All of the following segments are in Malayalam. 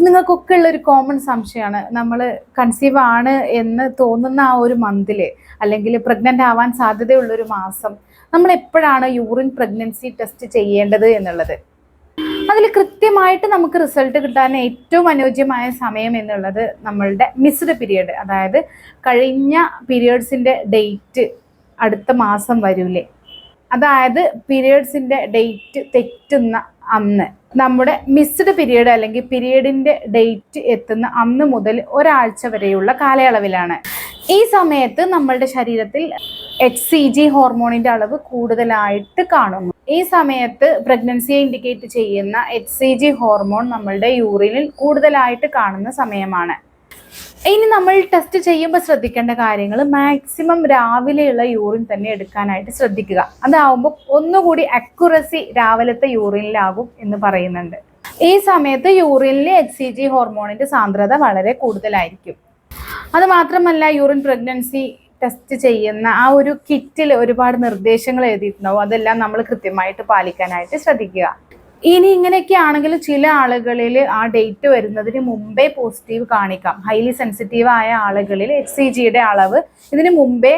നിങ്ങൾക്കൊക്കെ ഉള്ള ഒരു കോമൺ സംശയമാണ്. നമ്മൾ കൺസീവ് ആണ് എന്ന് തോന്നുന്ന ആ ഒരു മന്തിൽ അല്ലെങ്കിൽ പ്രഗ്നന്റ് ആവാൻ സാധ്യതയുള്ള ഒരു മാസം നമ്മൾ എപ്പോഴാണ് യൂറിൻ പ്രഗ്നൻസി ടെസ്റ്റ് ചെയ്യേണ്ടത് എന്നുള്ളത്? അതിൽ കൃത്യമായിട്ട് നമുക്ക് റിസൾട്ട് കിട്ടാൻ ഏറ്റവും അനുയോജ്യമായ സമയം എന്നുള്ളത് നമ്മളുടെ മിസ്ഡ് പീരിയഡ് അതായത് കഴിഞ്ഞ പീരിയഡ്സിന്റെ ഡേറ്റ് അടുത്ത മാസം വരൂലേ. അതായത് പീരിയഡ്സിന്റെ ഡേറ്റ് തെറ്റുന്ന അന്ന്. നമ്മുടെ മിസ്ഡ് പീരീഡ് അല്ലെങ്കിൽ പീരീഡിന്റെ ഡേറ്റ് എത്തുന്ന അന്ന് മുതൽ ഒരാഴ്ച വരെയുള്ള കാലയളവിലാണ്. ഈ സമയത്ത് നമ്മളുടെ ശരീരത്തിൽ എച്ച് സി ജി ഹോർമോണിന്റെ അളവ് കൂടുതലായിട്ട് കാണുന്നു. ഈ സമയത്ത് പ്രഗ്നൻസിയെ ഇൻഡിക്കേറ്റ് ചെയ്യുന്ന എച്ച് സി ജി ഹോർമോൺ നമ്മളുടെ യൂറിനിൽ കൂടുതലായിട്ട് കാണുന്ന സമയമാണ്. ഇനി നമ്മൾ ടെസ്റ്റ് ചെയ്യുമ്പോൾ ശ്രദ്ധിക്കേണ്ട കാര്യങ്ങൾ മാക്സിമം രാവിലെയുള്ള യൂറിൻ തന്നെ എടുക്കാനായിട്ട് ശ്രദ്ധിക്കുക. അതാവുമ്പോൾ ഒന്നുകൂടി അക്യുറസി രാവിലത്തെ യൂറിനിലാകും എന്ന് പറയുന്നുണ്ട്. ഈ സമയത്ത് യൂറിനിലെ എച്ച് സി ജി ഹോർമോണിന്റെ സാന്ദ്രത വളരെ കൂടുതലായിരിക്കും. അത് മാത്രമല്ല യൂറിൻ പ്രഗ്നൻസി ടെസ്റ്റ് ചെയ്യുന്ന ആ ഒരു കിറ്റിൽ ഒരുപാട് നിർദ്ദേശങ്ങൾ എഴുതിയിട്ടുണ്ടാവും. അതെല്ലാം നമ്മൾ കൃത്യമായിട്ട് പാലിക്കാനായിട്ട് ശ്രദ്ധിക്കുക. ഇനി ഇങ്ങനെയൊക്കെ ആണെങ്കിൽ ചില ആളുകളിൽ ആ ഡേറ്റ് വരുന്നതിന് മുമ്പേ പോസിറ്റീവ് കാണിക്കാം. ഹൈലി സെൻസിറ്റീവ് ആയ ആളുകളിൽ എച്ച് സി ജിയുടെ അളവ് ഇതിന് മുമ്പേ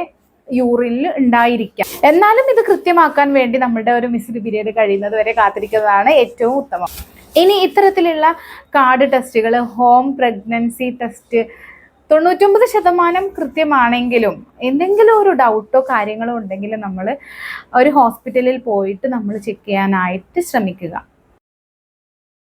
യൂറിനിൽ ഉണ്ടായിരിക്കാം. എന്നാലും ഇത് കൃത്യമാക്കാൻ വേണ്ടി നമ്മുടെ ഒരു മിസ്ഡ് പീരീഡ് കഴിയുന്നത് വരെ കാത്തിരിക്കുന്നതാണ് ഏറ്റവും ഉത്തമം. ഇനി ഇത്തരത്തിലുള്ള കാർഡ് ടെസ്റ്റുകൾ ഹോം പ്രഗ്നൻസി ടെസ്റ്റ് തൊണ്ണൂറ്റൊമ്പത് ശതമാനം കൃത്യമാണെങ്കിലും എന്തെങ്കിലും ഒരു ഡൗട്ടോ കാര്യങ്ങളോ ഉണ്ടെങ്കിൽ നമ്മൾ ഒരു ഹോസ്പിറ്റലിൽ പോയിട്ട് നമ്മൾ ചെക്ക് ചെയ്യാനായിട്ട് ശ്രമിക്കുക.